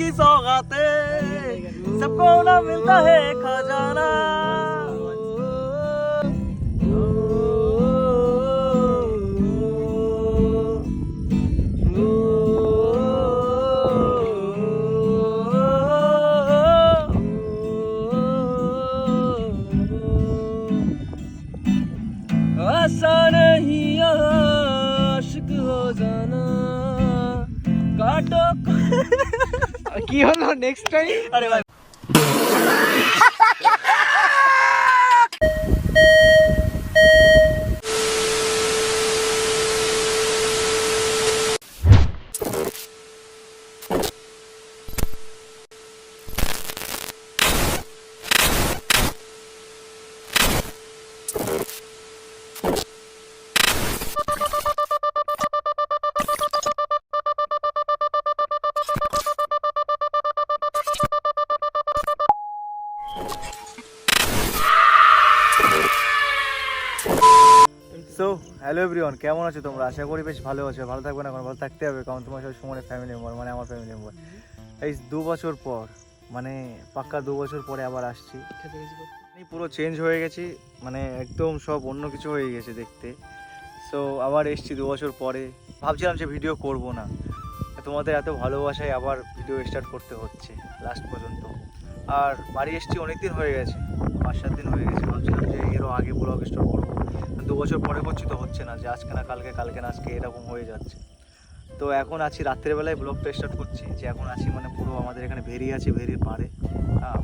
की सौगाते। सबको ना मिलता है खजाना। आशिक हो जाना। काटो কি হলো নেক্সট টাইম अरे হ্যালো এভরিওয়ান কেমন আছো তোমরা? আশা করি বেশ ভালো আছো। ভালো থাকবে না এখন ভালো থাকতে হবে, কারণ তোমার সব সময় ফ্যামিলি মেম্বার মানে আমার ফ্যামিলি মেম্বার এই দু বছর পর মানে পাক্কা দু বছর পরে আবার আসছি। এই পুরো চেঞ্জ হয়ে গেছি মানে একদম সব অন্য কিছু হয়ে গেছে দেখতে। সো আবার এসছি দু বছর পরে। ভাবছিলাম যে ভিডিও করব না। তোমাদের এত ভালোবাসায় আবার ভিডিও স্টার্ট করতে হচ্ছে লাস্ট পর্যন্ত। আর বাড়ি এসছি অনেক দিন হয়ে গেছে পাঁচ সাত দিন হয়ে গেছে। ভাবছিলাম যে এরও আগে ব্লগ স্টার্ট করব। দু বছর পরে করছি তো হচ্ছে না যে আজকে না কালকে কালকে না আজকে এরকম হয়ে যাচ্ছে। তো এখন আছি রাত্রেবেলায় ব্লগটা স্টার্ট করছি যে এখন আছি মানে পুরো আমাদের এখানে ভেরি আছে ভেরির পাড়ে।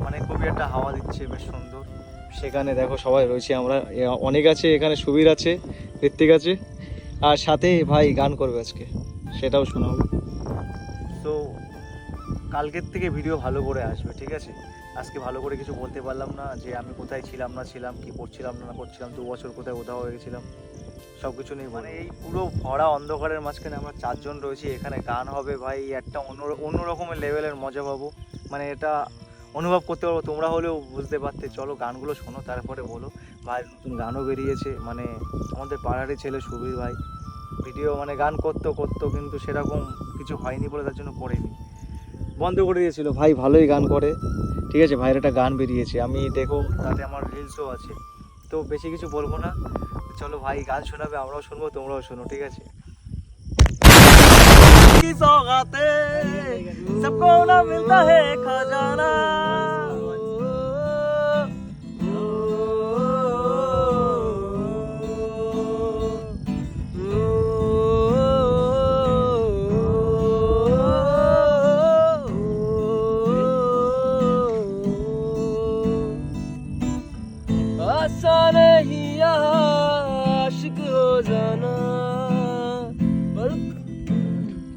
মানে খুবই একটা হাওয়া দিচ্ছে বেশ সুন্দর। সেখানে দেখো সবাই রয়েছে আমরা অনেক আছে এখানে সুবীর আছে ঋত্বিক আছে আর সাথে ভাই গান করবে আজকে সেটাও শোনাবো। তো কালকের থেকে ভিডিও ভালো করে আসবে ঠিক আছে? আজকে ভালো করে কিছু বলতে পারলাম না যে আমি কোথায় ছিলাম না ছিলাম, কি করছিলাম না করছিলাম, দু বছর কোথায় কোথাও হয়ে গেছিলাম সব কিছু নেই মানে এই পুরো ভরা অন্ধকারের মাঝখানে আমরা চারজন রয়েছি, এখানে গান হবে ভাই, একটা অন্য অন্য রকমের লেভেলের মজা পাবো। মানে এটা অনুভব করতে পারব, তোমরা হলেও বুঝতে পারতে। চলো গানগুলো শোনো, তারপরে বলো। ভাই, নতুন গানও বেরিয়েছে মানে আমাদের পাড়ারই ছেলে সুবীর ভাই। ভিডিও মানে গান করতো করতো, কিন্তু সেরকম কিছু হয়নি বলে তার জন্য করেনি। বন্ধ করে দিয়েছিল ভাই ভালোই গান করে ঠিক আছে ভাইয়ের একটা গান বেরিয়েছে আমি দেখো তাতে আমার রিলসও আছে তো বেশি কিছু বলবো না চলো ভাই গান শোনাবে আমরাও শুনবো তোমরাও শোনো ঠিক আছে की सौगाते सबको ना मिलता है खजाना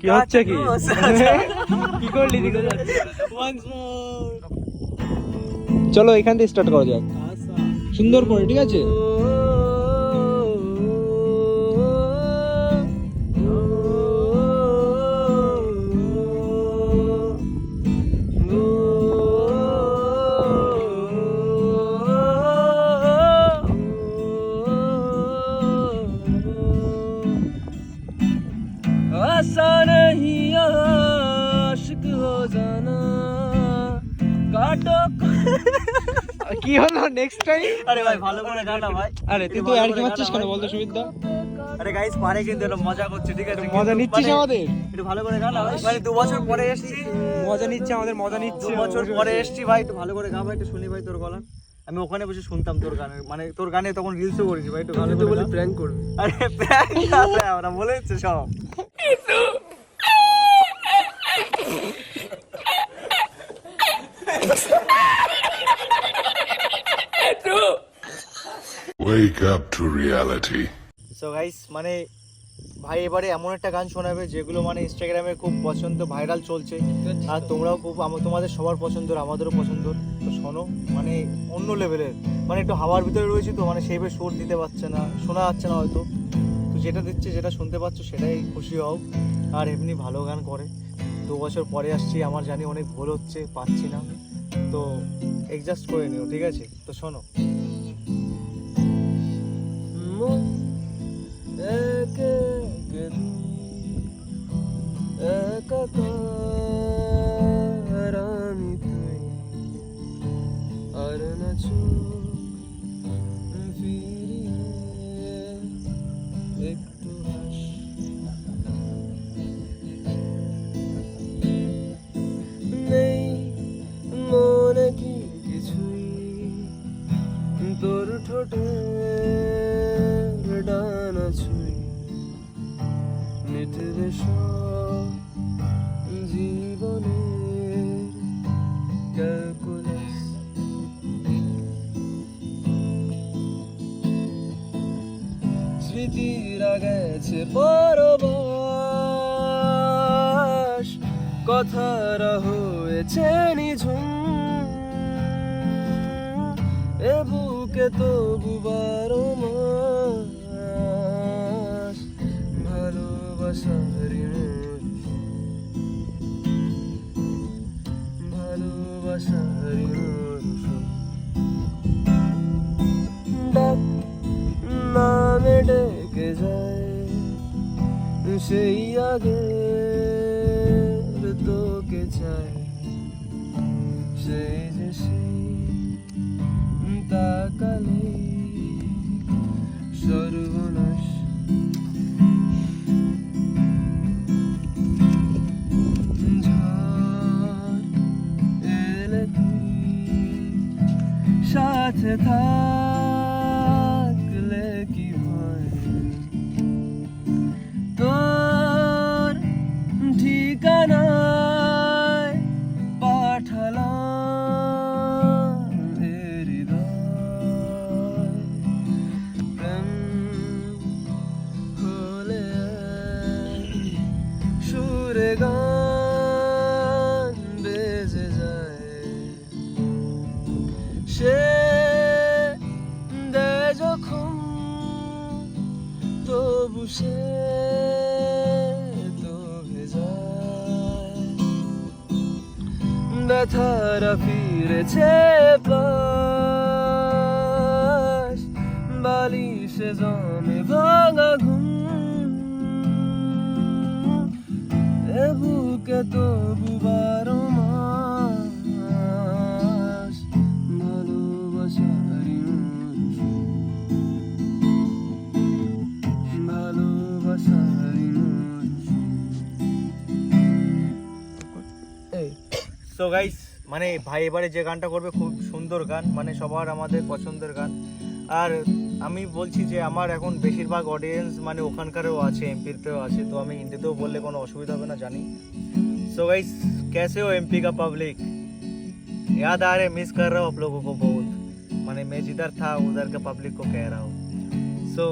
কি হচ্ছে কি? কি করলি. চলো এখান থেকে স্টার্ট করা যাক। সুন্দর করে ঠিক আছে? কি হলো নেক্সট টাইম আরে ভাই ভালো করে গানা ভাই। আরে তুই তো আর কি মারছিস কেন বলতো সুবিধা আরে গাইস পারে কিন্তু এটা মজা করছে ঠিক আছে মজা নিচ্ছিস মানে আমাদের। একটু ভালো করে গানা ভাই মানে দু বছর পরে এসেছি। মজা নিচ্ছে আমাদের মজা দু নিচ্ছে। বছর পরে এসেছি ভাই একটু ভালো করে গা ভাই একটু শুনি ভাই তোর গলা আমি ওখানে বসে শুনতাম তোর গানে। মানে তোর গানে তখন রিলসও করেছি ভাই একটু ভালো করে প্র্যাঙ্ক করবি। আরে প্র্যাঙ্ক আছে আমরা বলেছে সব। Wake up to reality. So guys মানে ভাই এবারে এমন একটা গান শোনাবে যেগুলো মানে ইনস্টাগ্রামে খুব পছন্দ ভাইরাল চলছে। আর তোমরাও খুব তোমাদের সবার পছন্দ আমাদেরও পছন্দ। তো শোনো মানে অন্য লেভেলের মানে একটু হাওয়ার ভিতরে রয়েছে তো মানে সেইভাবে সুর দিতে পারছে না শোনা যাচ্ছে না হয়তো। তো যেটা দিচ্ছে যেটা শুনতে পাচ্ছ সেটাই খুশি হও। আর এমনি ভালো গান করে। দু বছর পরে আসছি আমার জানি অনেক ভুল হচ্ছে পাচ্ছি না। তো এডজাস্ট করে নিও ঠিক আছে? তো শোনো। একাকার আমি তুই আর না কেটে জীবনের ক্যালকুলাস স্মৃতিরা গেছে পরবাস কথারা হয়েছে নিঝুম। এ বুকে তবু তাকালে সর্বনাশ। সাথে থাকলে ব্যথারা ফিরেছে পাশ বালিশে জমে ভাঙা ঘুম। এ বুকে তবু বারো সো গাইস মানে ভাই এবারে যে গানটা করবে খুব সুন্দর গান মানে সবার আমাদের পছন্দের গান আর আমি বলছি যে আমার এখন বেশিরভাগ অডিয়েন্স মানে ওখানকারও আছে এমপিরতেও আছে তো আমি হিন্দিতেও বললে কোনো অসুবিধা হবে না জানি सो गाइस कैसे हो एमपी का पब्लिक याद आ रहे मिस कर रहा हूँ आप लोगों को बहुत मैंने मैं जिधर था उधर के पब्लिक को कह रहा हूँ सो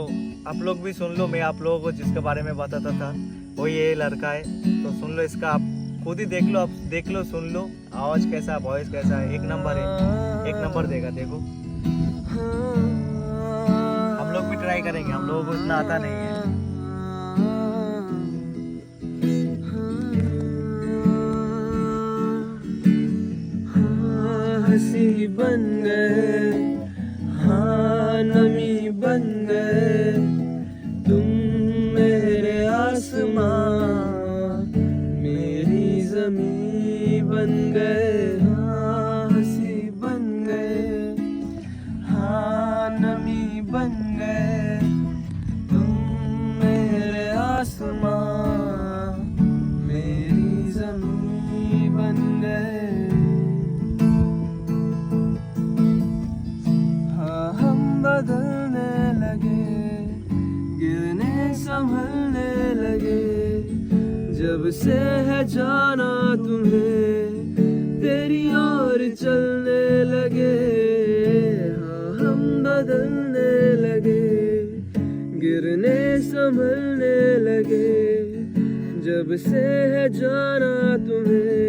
आप लोग भी सुन लो मैं आप लोगों को जिसके बारे में बताता था वो ये लड़का है तो सुन लो इसका आप खुद ही देख लो, आप देख लो, सुन लो, आवाज़ कैसा वॉइस कैसा है एक नंबर है, एक नंबर देगा, देखो। हम लोग भी ट्राई करेंगे, हम लोगों को इतना आता नहीं है। हँसी बन गए हाँ नमी बन बदलने लगे, गिरने संभलने लगे। जब से है जाना तुम्हें, तेरी ओर चलने लगे। हाँ हम बदलने लगे, गिरने संभलने लगे। जब से है जाना तुम्हें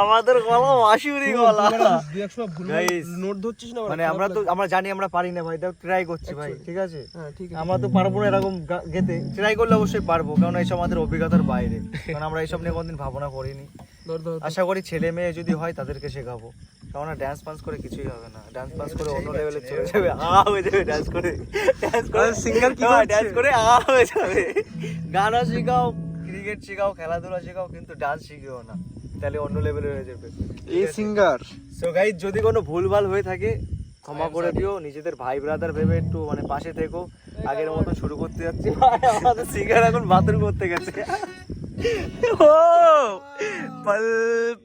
আমাদের গলা গলা নোট ধরছিস না মানে আমরা তো আমরা জানি আমরা পারি না ভাই তাও ট্রাই করছি ভাই ঠিক আছে? হ্যাঁ আমরা তো পারব না এরকম গেতে। ট্রাই করলে অবশ্যই পারব কারণ এইসব আমাদের অভিজ্ঞতার বাইরে। কারণ আমরা এইসব নিয়ে কোনদিন ভাবনা করিনি। আশা করি ছেলে মেয়ে যদি হয় তাদেরকে শেখাবো। কারণ ড্যান্স পান্স করে কিছুই হবে না। ড্যান্স পান্স করে অন্য লেভেলে চলে যাবে। আ হয়ে যাবে ড্যান্স করে। ড্যান্স করে singer কি হ্যাঁ? ড্যান্স করে আ হয়ে যাবে। গানা শেখাও ক্রিকেট শেখাও খেলাধুলা শেখাও কিন্তু ডান্স শিখিও না। তাহলে অন্য লেভেলে হয়ে যাবে। এই সিঙ্গার সো গাইজ যদি কোনো ভুলভাল হয়ে থাকে ক্ষমা করে দিও। নিজেদের ভাই ব্রাদার ভেবে একটু মানে পাশে থেকো। আগের মতো শুরু করতে যাচ্ছি। আমাদের সিঙ্গার এখন বাথরুম করতে গেছে। ও! পল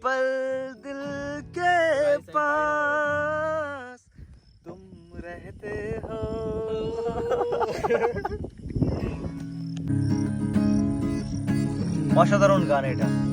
পল। দিল तुम रहते हो। অসাধারণ গান এটা।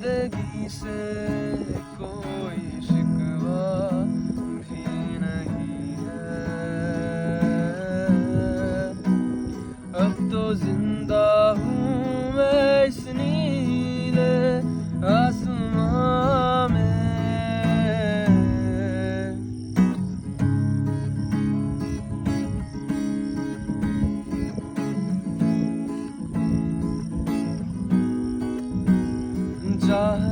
जिंदगी से कोई side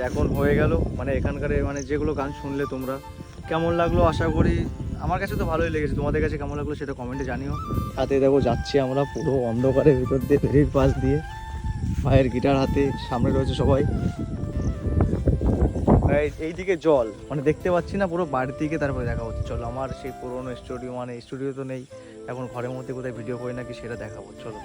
এখন হয়ে গেল। মানে এখানকার মানে যেগুলো গান শুনলে তোমরা। কেমন লাগল? আশা করি আমার কাছে তো ভালোই লেগেছে। তোমাদের কাছে কেমন লাগল সেটা কমেন্টে জানিও। হাতে দেখো যাচ্ছি আমরা পুরো অন্ধকারের ভিতর দিয়ে ফেরির পাশ দিয়ে। ভাইয়ের গিটার হাতে সামনে রয়েছে সবাই। এই- এইদিকে জল। মানে দেখতে পাচ্ছি না পুরো বাড়ির দিকে তারপরে দেখা হচ্ছে। চলো আমার সেই পুরোনো স্টুডিও মানে স্টুডিও তো নেই। এখন ঘরের মধ্যে কোথায় ভিডিও করি নাকি সেটা দেখাবো। চলো।